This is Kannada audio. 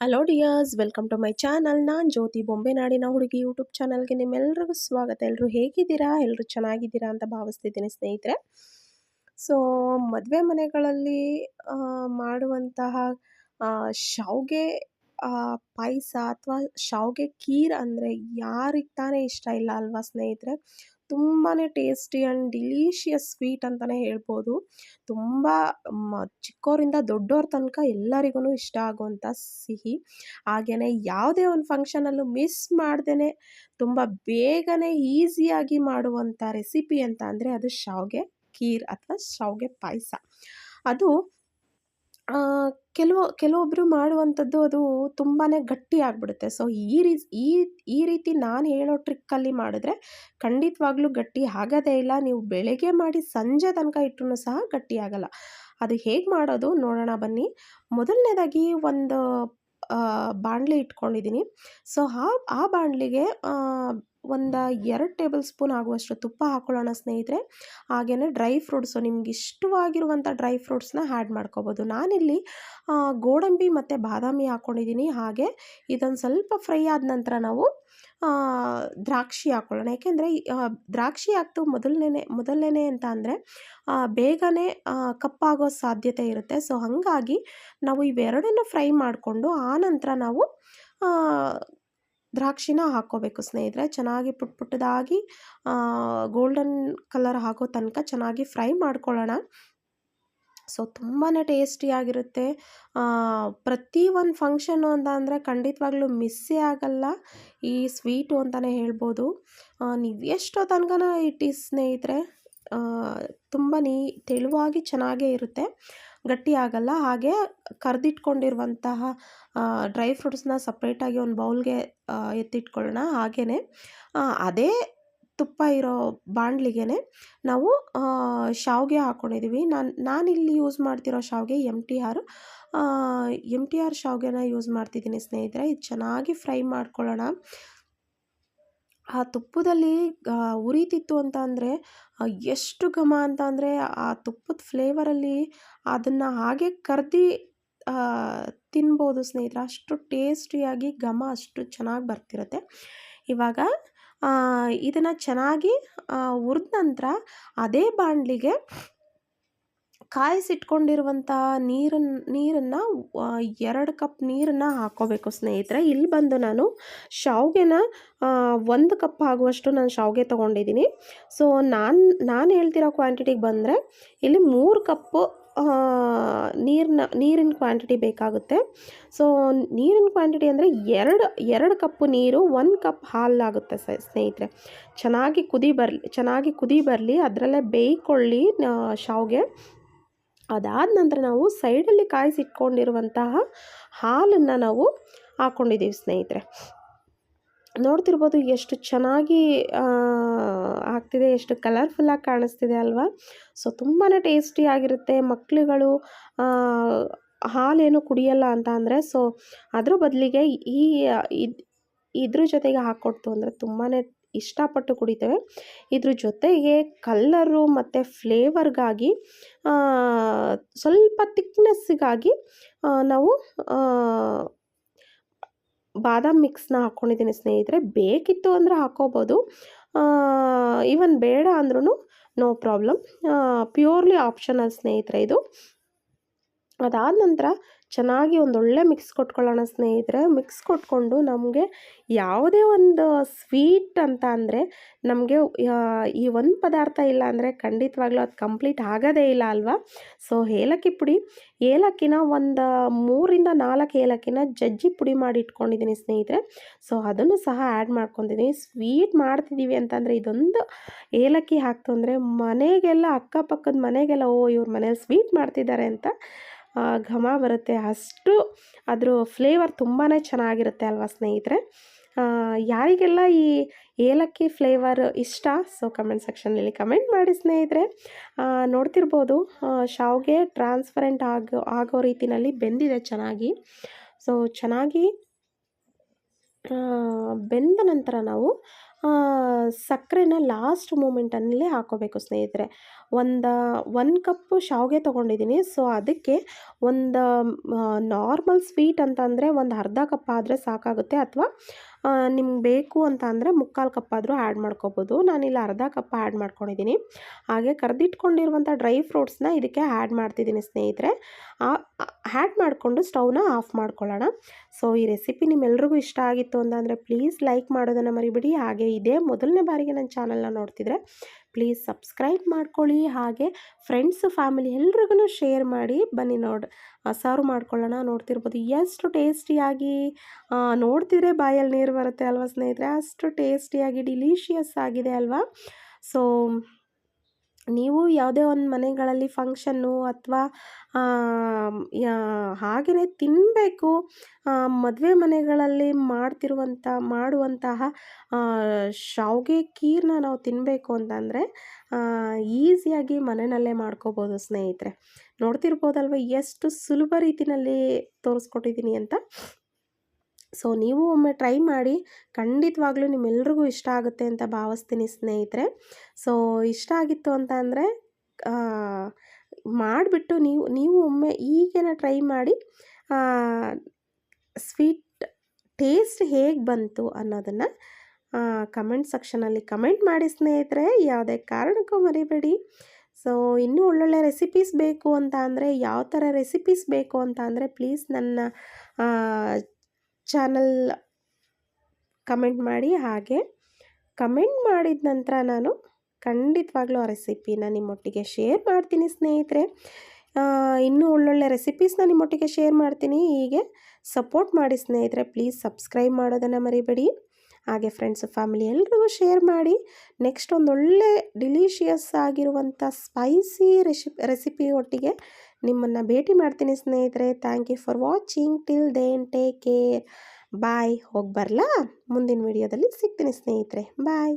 Hello dears welcome to my channel ನಾನು ಜ್ಯೋತಿ ಬೊಂಬೆ ನಾಡಿನ ಹುಡುಗಿ ಯೂಟ್ಯೂಬ್ ಚಾನಲ್ಗೆ ನಿಮ್ಮೆಲ್ಲರಿಗೂ ಸ್ವಾಗತ. ಎಲ್ಲರೂ ಹೇಗಿದ್ದೀರಾ? ಎಲ್ಲರೂ ಚೆನ್ನಾಗಿದ್ದೀರಾ ಅಂತ ಭಾವಿಸ್ತಿದ್ದೀನಿ ಸ್ನೇಹಿತರೆ. ಸೊ ಮದುವೆ ಮನೆಗಳಲ್ಲಿ ಮಾಡುವಂತಹ ಶಾವ್ಗೆ ಪಾಯಸ ಅಥವಾ ಶಾವ್ಗೆ ಖೀರ್ ಅಂದರೆ ಯಾರಿಗೆ ತಾನೇ ಇಷ್ಟ ಇಲ್ಲ ಅಲ್ವಾ ಸ್ನೇಹಿತರೆ? ತುಂಬಾ ಟೇಸ್ಟಿ ಆ್ಯಂಡ್ ಡಿಲೀಷಿಯಸ್ ಸ್ವೀಟ್ ಅಂತಲೇ ಹೇಳ್ಬೋದು. ತುಂಬ ಚಿಕ್ಕೋರಿಂದ ದೊಡ್ಡವ್ರ ತನಕ ಎಲ್ಲರಿಗೂ ಇಷ್ಟ ಆಗುವಂಥ ಸಿಹಿ. ಹಾಗೆಯೇ ಯಾವುದೇ ಒಂದು ಫಂಕ್ಷನಲ್ಲೂ ಮಿಸ್ ಮಾಡ್ದೇ ತುಂಬ ಬೇಗನೆ ಈಸಿಯಾಗಿ ಮಾಡುವಂಥ ರೆಸಿಪಿ ಅಂತ ಅಂದರೆ ಅದು ಶಾವಿಗೆ ಖೀರ್ ಅಥವಾ ಶಾವಿಗೆ ಪಾಯಸ. ಅದು ಕೆಲವು ಕೆಲವೊಬ್ಬರು ಮಾಡುವಂಥದ್ದು ಅದು ತುಂಬಾ ಗಟ್ಟಿ ಆಗಿಬಿಡುತ್ತೆ. ಸೊ ಈ ರೀ ಈ ಈ ರೀತಿ ನಾನು ಹೇಳೋ ಟ್ರಿಕ್ಕಲ್ಲಿ ಮಾಡಿದ್ರೆ ಖಂಡಿತವಾಗ್ಲೂ ಗಟ್ಟಿ ಆಗೋದೇ ಇಲ್ಲ. ನೀವು ಬೆಳಗ್ಗೆ ಮಾಡಿ ಸಂಜೆ ತನಕ ಇಟ್ಟರೂ ಸಹ ಗಟ್ಟಿ ಆಗಲ್ಲ. ಅದು ಹೇಗೆ ಮಾಡೋದು ನೋಡೋಣ ಬನ್ನಿ. ಮೊದಲನೇದಾಗಿ ಒಂದು ಬಾಣಲೆ ಇಟ್ಕೊಂಡಿದ್ದೀನಿ. ಸೊ ಆ ಆ ಬಾಣಲಿಗೆ ಒಂದು ಎರಡು ಟೇಬಲ್ ಸ್ಪೂನ್ ಆಗುವಷ್ಟು ತುಪ್ಪ ಹಾಕೊಳ್ಳೋಣ ಸ್ನೇಹಿತರೆ. ಹಾಗೆಯೇ ಡ್ರೈ ಫ್ರೂಟ್ಸು ನಿಮ್ಗೆ ಇಷ್ಟವಾಗಿರುವಂಥ ಡ್ರೈ ಫ್ರೂಟ್ಸ್ನ ಆ್ಯಡ್ ಮಾಡ್ಕೋಬೋದು. ನಾನಿಲ್ಲಿ ಆ, ಗೋಡಂಬಿ ಮತ್ತು ಬಾದಾಮಿ ಹಾಕ್ಕೊಂಡಿದ್ದೀನಿ ಹಾಗೆ ಇದೊಂದು ಸ್ವಲ್ಪ ಫ್ರೈ ಆದ ನಂತರ ನಾವು ಆ, ದ್ರಾಕ್ಷಿ ಹಾಕ್ಕೊಳ್ಳೋಣ ಯಾಕೆಂದರೆ ದ್ರಾಕ್ಷಿ ಹಾಕ್ತು ಮೊದಲನೇ ಮೊದಲನೇ ಅಂತ ಅಂದರೆ ಬೇಗನೆ ಕಪ್ಪಾಗೋ ಸಾಧ್ಯತೆ ಇರುತ್ತೆ. ಸೊ ಹಾಗಾಗಿ ನಾವು ಇವೆರಡನ್ನು ಫ್ರೈ ಮಾಡಿಕೊಂಡು ನಂತರ ನಾವು ಆ, ದ್ರಾಕ್ಷಿನ ಹಾಕ್ಕೋಬೇಕು ಸ್ನೇಹಿತರೆ. ಚೆನ್ನಾಗಿ ಪುಟ್ ಪುಟ್ಟದಾಗಿ ಗೋಲ್ಡನ್ ಕಲರ್ ಹಾಕೋ ತನಕ ಚೆನ್ನಾಗಿ ಫ್ರೈ ಮಾಡ್ಕೊಳ್ಳೋಣ. ಸೊ ತುಂಬಾ ಟೇಸ್ಟಿಯಾಗಿರುತ್ತೆ ಪ್ರತಿ ಒಂದು ಫಂಕ್ಷನ್ನು ಅಂತ ಅಂದರೆ ಖಂಡಿತವಾಗ್ಲೂ ಮಿಸ್ಸೇ ಆಗಲ್ಲ. ಈ ಸ್ವೀಟು ಅಂತಲೇ ಹೇಳ್ಬೋದು. ನೀವು ಎಷ್ಟೋ ತನಕನ ಇಟ್ಟು ಸ್ನೇಹಿತರೆ ತುಂಬ ನೀ, ತೆಳುವಾಗಿ ಚೆನ್ನಾಗೇ ಇರುತ್ತೆ. ಗಟ್ಟಿ ಆಗಲ್ಲ ಹಾಗೆ ಕರೆದಿಟ್ಕೊಂಡಿರುವಂತಹ ಡ್ರೈ ಫ್ರೂಟ್ಸ್ನ ಸಪ್ರೇಟಾಗಿ ಒಂದು ಬೌಲ್ಗೆ ಎತ್ತಿಟ್ಕೊಳ್ಳೋಣ ಹಾಗೆಯೇ ಅದೇ ತುಪ್ಪ ಇರೋ ಬಾಣಲಿಗೆ ನಾವು ಶಾವಿಗೆ ಹಾಕ್ಕೊಂಡಿದ್ದೀವಿ ನಾನು, ನಾನಿಲ್ಲಿ ಯೂಸ್ ಮಾಡ್ತಿರೋ ಶಾವಿಗೆ M T R M T R ಶಾವಿಗೆನ use ಮಾಡ್ತಿದ್ದೀನಿ ಸ್ನೇಹಿತರೆ. ಇದು ಚೆನ್ನಾಗಿ ಫ್ರೈ ಮಾಡ್ಕೊಳ್ಳೋಣ. ಆ ತುಪ್ಪದಲ್ಲಿ ಉರಿತಿತ್ತು ಅಂತ ಅಂದರೆ ಎಷ್ಟು ಘಮ ಅಂತ ಅಂದರೆ, ಆ ತುಪ್ಪದ ಫ್ಲೇವರಲ್ಲಿ ಅದನ್ನು ಹಾಗೆ ಕರ್ದು ತಿನ್ಬೋದು ಸ್ನೇಹಿತರೆ. ಅಷ್ಟು ಟೇಸ್ಟಿಯಾಗಿ ಘಮ ಅಷ್ಟು ಚೆನ್ನಾಗಿ ಬರ್ತಿರುತ್ತೆ. ಇವಾಗ ಇದನ್ನು ಚೆನ್ನಾಗಿ ಹುರಿದ ನಂತರ ಅದೇ ಬಾಣಲಿಗೆ ಕಾಯಿಸಿಟ್ಕೊಂಡಿರುವಂಥ ನೀರನ್ನು ನೀರನ್ನು ಎರಡು ಕಪ್ ನೀರನ್ನು ಹಾಕ್ಕೋಬೇಕು ಸ್ನೇಹಿತರೆ. ಇಲ್ಲಿ ಬಂದು ನಾನು ಶಾವ್ಗೆನ ಒಂದು ಕಪ್ ಆಗುವಷ್ಟು ನಾನು ಶಾವ್ಗೆ ತೊಗೊಂಡಿದ್ದೀನಿ. ಸೊ ನಾನು ನಾನು ಹೇಳ್ತಿರೋ ಕ್ವಾಂಟಿಟಿಗೆ ಬಂದರೆ ಇಲ್ಲಿ ಮೂರು ಕಪ್ಪು ನೀರನ್ನ ನೀರಿನ ಕ್ವಾಂಟಿಟಿ ಬೇಕಾಗುತ್ತೆ. ಸೊ ನೀರಿನ ಕ್ವಾಂಟಿಟಿ ಅಂದರೆ ಎರಡು ಎರಡು ಕಪ್ಪು ನೀರು, ಒಂದು ಕಪ್ ಹಾಲಾಗುತ್ತೆ ಸ್ನೇಹಿತರೆ. ಚೆನ್ನಾಗಿ ಕುದಿ ಬರಲಿ, ಚೆನ್ನಾಗಿ ಕುದಿ ಬರಲಿ, ಅದರಲ್ಲೇ ಬೇಯ್ಕೊಳ್ಳಿ ಶಾವ್ಗೆ. ಅದಾದ ನಂತರ ನಾವು ಸೈಡಲ್ಲಿ ಕಾಯಿಸಿಟ್ಕೊಂಡಿರುವಂತಹ ಹಾಲನ್ನು ನಾವು ಹಾಕ್ಕೊಂಡಿದ್ದೀವಿ ಸ್ನೇಹಿತರೆ. ನೋಡ್ತಿರ್ಬೋದು ಎಷ್ಟು ಚೆನ್ನಾಗಿ ಆಗ್ತಿದೆ, ಎಷ್ಟು ಕಲರ್ಫುಲ್ಲಾಗಿ ಕಾಣಿಸ್ತಿದೆ ಅಲ್ವಾ? ಸೊ ತುಂಬಾ ಟೇಸ್ಟಿಯಾಗಿರುತ್ತೆ ಮಕ್ಕಳುಗಳು ಹಾಲೇನು ಕುಡಿಯಲ್ಲ ಅಂತ ಅಂದರೆ ಸೊ ಅದ್ರ ಬದಲಿಗೆ ಈ ಇದ್ರ ಜೊತೆಗೆ ಹಾಕ್ಕೊಡ್ತು ಅಂದರೆ ತುಂಬಾ ಇಷ್ಟಪಟ್ಟು ಕುಡಿತೇವೆ. ಇದ್ರ ಜೊತೆಗೆ ಕಲ್ಲರು ಮತ್ತು ಫ್ಲೇವರ್ಗಾಗಿ ಸ್ವಲ್ಪ ತಿಕ್ನೆಸ್ಸಿಗಾಗಿ ನಾವು ಬಾದಾಮ್ ಮಿಕ್ಸ್ನ ಹಾಕ್ಕೊಂಡಿದ್ದೀನಿ ಸ್ನೇಹಿತರೆ. ಬೇಕಿತ್ತು ಅಂದರೆ ಹಾಕ್ಕೋಬೋದು ಈವನ್ ಬೇಡ ಅಂದ್ರೂ ನೋ ಪ್ರಾಬ್ಲಮ್. ಪ್ಯೂರ್ಲಿ ಆಪ್ಷನಲ್ ಸ್ನೇಹಿತರೆ ಇದು. ಅದಾದ ನಂತರ ಚೆನ್ನಾಗಿ ಒಂದೊಳ್ಳೆ ಮಿಕ್ಸ್ ಕೊಟ್ಕೊಳ್ಳೋಣ ಸ್ನೇಹಿತರೆ. ಮಿಕ್ಸ್ ಕೊಟ್ಕೊಂಡು ನಮಗೆ ಯಾವುದೇ ಒಂದು ಸ್ವೀಟ್ ಅಂತ ಅಂದರೆ ನಮಗೆ ಈ ಒಂದು ಪದಾರ್ಥ ಇಲ್ಲ ಅಂದರೆ ಖಂಡಿತವಾಗ್ಲೂ ಅದು ಕಂಪ್ಲೀಟ್ ಆಗೋದೇ ಇಲ್ಲ ಅಲ್ವಾ? ಸೊ ಏಲಕ್ಕಿ ಪುಡಿ. ಏಲಕ್ಕಿನ ಒಂದು ಮೂರಿಂದ ನಾಲ್ಕು ಏಲಕ್ಕಿನ ಜಜ್ಜಿ ಪುಡಿ ಮಾಡಿ ಇಟ್ಕೊಂಡಿದ್ದೀನಿ ಸ್ನೇಹಿತರೆ. ಸೊ ಅದನ್ನು ಸಹ ಆ್ಯಡ್ ಮಾಡ್ಕೊತಿದ್ದೀನಿ ಸ್ವೀಟ್ ಮಾಡ್ತಿದ್ದೀವಿ ಅಂತಂದರೆ ಇದೊಂದು ಏಲಕ್ಕಿ ಹಾಕ್ತು ಅಂದರೆ ಮನೆಗೆಲ್ಲ, ಅಕ್ಕಪಕ್ಕದ ಮನೆಗೆಲ್ಲ, ಓ, ಇವ್ರ ಮನೇಲಿ ಸ್ವೀಟ್ ಮಾಡ್ತಿದ್ದಾರೆ ಅಂತ ಘಮ ಬರುತ್ತೆ. ಅಷ್ಟು ಅದರ ಫ್ಲೇವರ್ ತುಂಬಾ ಚೆನ್ನಾಗಿರುತ್ತೆ ಅಲ್ವಾ ಸ್ನೇಹಿತರೆ? ಯಾರಿಗೆಲ್ಲ ಈ ಏಲಕ್ಕಿ ಫ್ಲೇವರ್ ಇಷ್ಟ ಸೊ ಕಮೆಂಟ್ ಸೆಕ್ಷನಲ್ಲಿ ಕಮೆಂಟ್ ಮಾಡಿ ಸ್ನೇಹಿತರೆ. ನೋಡ್ತಿರ್ಬೋದು ಶಾವ್ಗೆ ಟ್ರಾನ್ಸ್ಪರೆಂಟ್ ಆಗೋ ಆಗೋ ರೀತಿಯಲ್ಲಿ ಬೆಂದಿದೆ ಚೆನ್ನಾಗಿ. ಸೊ ಚೆನ್ನಾಗಿ ಬೆಂದ ನಂತರ ನಾವು ಸಕ್ಕರೆನ ಲಾಸ್ಟ್ ಮೂಮೆಂಟಲ್ಲಿ ಹಾಕೋಬೇಕು ಸ್ನೇಹಿತರೆ. ಒಂದು ಒಂದು ಕಪ್ಪು ಶಾವಿಗೆ ತೊಗೊಂಡಿದ್ದೀನಿ ಸೊ ಅದಕ್ಕೆ ಒಂದು ನಾರ್ಮಲ್ ಸ್ವೀಟ್ ಅಂತಂದರೆ ಒಂದು ಅರ್ಧ ಕಪ್ ಆದರೆ ಸಾಕಾಗುತ್ತೆ. ಅಥವಾ ನಿಮ್ಗೆ ಬೇಕು ಅಂತ ಅಂದರೆ ಮುಕ್ಕಾಲು ಕಪ್ ಆದರೂ ಆ್ಯಡ್ ಮಾಡ್ಕೋಬೋದು. ನಾನಿಲ್ಲಿ ಅರ್ಧ ಕಪ್ ಆ್ಯಡ್ ಮಾಡ್ಕೊಂಡಿದ್ದೀನಿ ಹಾಗೆ ಕರೆದಿಟ್ಕೊಂಡಿರುವಂಥ ಡ್ರೈ ಫ್ರೂಟ್ಸ್ನ ಇದಕ್ಕೆ ಆ್ಯಡ್ ಮಾಡ್ತಿದ್ದೀನಿ ಸ್ನೇಹಿತರೆ. ಆ್ಯಡ್ ಮಾಡಿಕೊಂಡು ಸ್ಟವ್ನ ಆಫ್ ಮಾಡ್ಕೊಳ್ಳೋಣ. ಸೊ ಈ ರೆಸಿಪಿ ನಿಮ್ಮೆಲ್ರಿಗೂ ಇಷ್ಟ ಆಗಿತ್ತು ಅಂತಂದರೆ ಪ್ಲೀಸ್ ಲೈಕ್ ಮಾಡೋದನ್ನು ಮರಿಬಿಡಿ. ಹಾಗೆ ಇದೇ ಮೊದಲನೇ ಬಾರಿಗೆ ನನ್ನ ಚಾನಲ್ನ ನೋಡ್ತಿದ್ರೆ ಪ್ಲೀಸ್ ಸಬ್ಸ್ಕ್ರೈಬ್ ಮಾಡ್ಕೊಳ್ಳಿ ಹಾಗೆ ಫ್ರೆಂಡ್ಸ್, ಫ್ಯಾಮಿಲಿ ಎಲ್ರಿಗೂ ಶೇರ್ ಮಾಡಿ. ಬನ್ನಿ ನೋಡಿ ಸರ್ವ್ ಮಾಡ್ಕೊಳ್ಳೋಣ. ನೋಡ್ತಿರ್ಬೋದು ಎಷ್ಟು ಟೇಸ್ಟಿಯಾಗಿ ನೋಡ್ತಿದ್ರೆ ಬಾಯಲ್ಲಿ ನೀರು ಬರುತ್ತೆ ಅಲ್ವಾ ಸ್ನೇಹಿತರೆ? ಅಷ್ಟು ಟೇಸ್ಟಿಯಾಗಿ, ಡಿಲೀಷಿಯಸ್ ಆಗಿದೆ ಅಲ್ವಾ? ಸೊ ನೀವು ಯಾವುದೇ ಒಂದು ಮನೆಗಳಲ್ಲಿ ಫಂಕ್ಷನ್ನು ಅಥವಾ ಹಾಗೆಯೇ ತಿನ್ನಬೇಕು ಮದುವೆ ಮನೆಗಳಲ್ಲಿ ಮಾಡ್ತಿರುವಂಥ, ಮಾಡುವಂತಹ ಶಾವಿಗೆ ಖೀರನ್ನ ನಾವು ತಿನ್ನಬೇಕು ಅಂತಂದರೆ ಈಸಿಯಾಗಿ ಮನೆಯಲ್ಲೇ ಮಾಡ್ಕೋಬೋದು ಸ್ನೇಹಿತರೆ. ನೋಡ್ತಿರ್ಬೋದಲ್ವ, ಎಷ್ಟು ಸುಲಭ ರೀತಿಯಲ್ಲಿ ತೋರಿಸ್ಕೊಟ್ಟಿದ್ದೀನಿ ಅಂತ. ಸೊ ನೀವು ಒಮ್ಮೆ ಟ್ರೈ ಮಾಡಿ, ಖಂಡಿತವಾಗ್ಲೂ ನಿಮ್ಮೆಲ್ರಿಗೂ ಇಷ್ಟ ಆಗುತ್ತೆ ಅಂತ ಭಾವಿಸ್ತೀನಿ ಸ್ನೇಹಿತರೆ. ಸೊ ಇಷ್ಟ ಆಗಿತ್ತು ಅಂತ ಅಂದರೆ ಮಾಡಿಬಿಟ್ಟು ನೀವು ನೀವು ಒಮ್ಮೆ ಈಗೇನ ಟ್ರೈ ಮಾಡಿ ಸ್ವೀಟ್ ಟೇಸ್ಟ್ ಹೇಗೆ ಬಂತು ಅನ್ನೋದನ್ನು ಕಮೆಂಟ್ ಸೆಕ್ಷನಲ್ಲಿ ಕಮೆಂಟ್ ಮಾಡಿ ಸ್ನೇಹಿತರೆ. ಯಾವುದೇ ಕಾರಣಕ್ಕೂ ಮರಿಬೇಡಿ. ಸೊ ಇನ್ನೂ ಒಳ್ಳೊಳ್ಳೆ ರೆಸಿಪೀಸ್ ಬೇಕು ಅಂತ ಅಂದರೆ ಯಾವ ಥರ ರೆಸಿಪೀಸ್ ಬೇಕು ಅಂತ ಅಂದರೆ, ಪ್ಲೀಸ್ ನನ್ನ ಚಾನಲ್ ಕಮೆಂಟ್ ಮಾಡಿ, ಹಾಗೆ ಕಮೆಂಟ್ ಮಾಡಿದ ನಂತರ ನಾನು ಖಂಡಿತವಾಗ್ಲೂ ಆ ರೆಸಿಪಿನ ನಿಮ್ಮೊಟ್ಟಿಗೆ ಶೇರ್ ಮಾಡ್ತೀನಿ ಸ್ನೇಹಿತರೆ. ಇನ್ನೂ ಒಳ್ಳೊಳ್ಳೆ ರೆಸಿಪೀಸ್ನ ನಿಮ್ಮೊಟ್ಟಿಗೆ ಶೇರ್ ಮಾಡ್ತೀನಿ. ಹೀಗೆ ಸಪೋರ್ಟ್ ಮಾಡಿ ಸ್ನೇಹಿತರೆ ಪ್ಲೀಸ್ ಸಬ್ಸ್ಕ್ರೈಬ್ ಮಾಡೋದನ್ನು ಮರಿಬೇಡಿ. ಹಾಗೆ ಫ್ರೆಂಡ್ಸ್ ಫ್ಯಾಮಿಲಿ ಎಲ್ರಿಗೂ ಶೇರ್ ಮಾಡಿ ನೆಕ್ಸ್ಟ್ ಒಂದು ಒಳ್ಳೆ ಡಿಲೀಷಿಯಸ್ ಆಗಿರುವಂಥ ಸ್ಪೈಸಿ ರೆಸಿಪಿ ರೆಸಿಪಿ ಒಟ್ಟಿಗೆ ನಿಮ್ಮನ್ನು ಭೇಟಿ ಮಾಡ್ತೀನಿ ಸ್ನೇಹಿತರೆ. Thank you for watching till then take care bye ಹೋಗಿ ಬರಲಾ? ಮುಂದಿನ ವಿಡಿಯೋದಲ್ಲಿ ಸಿಗ್ತೀನಿ ಸ್ನೇಹಿತರೆ. ಬಾಯ್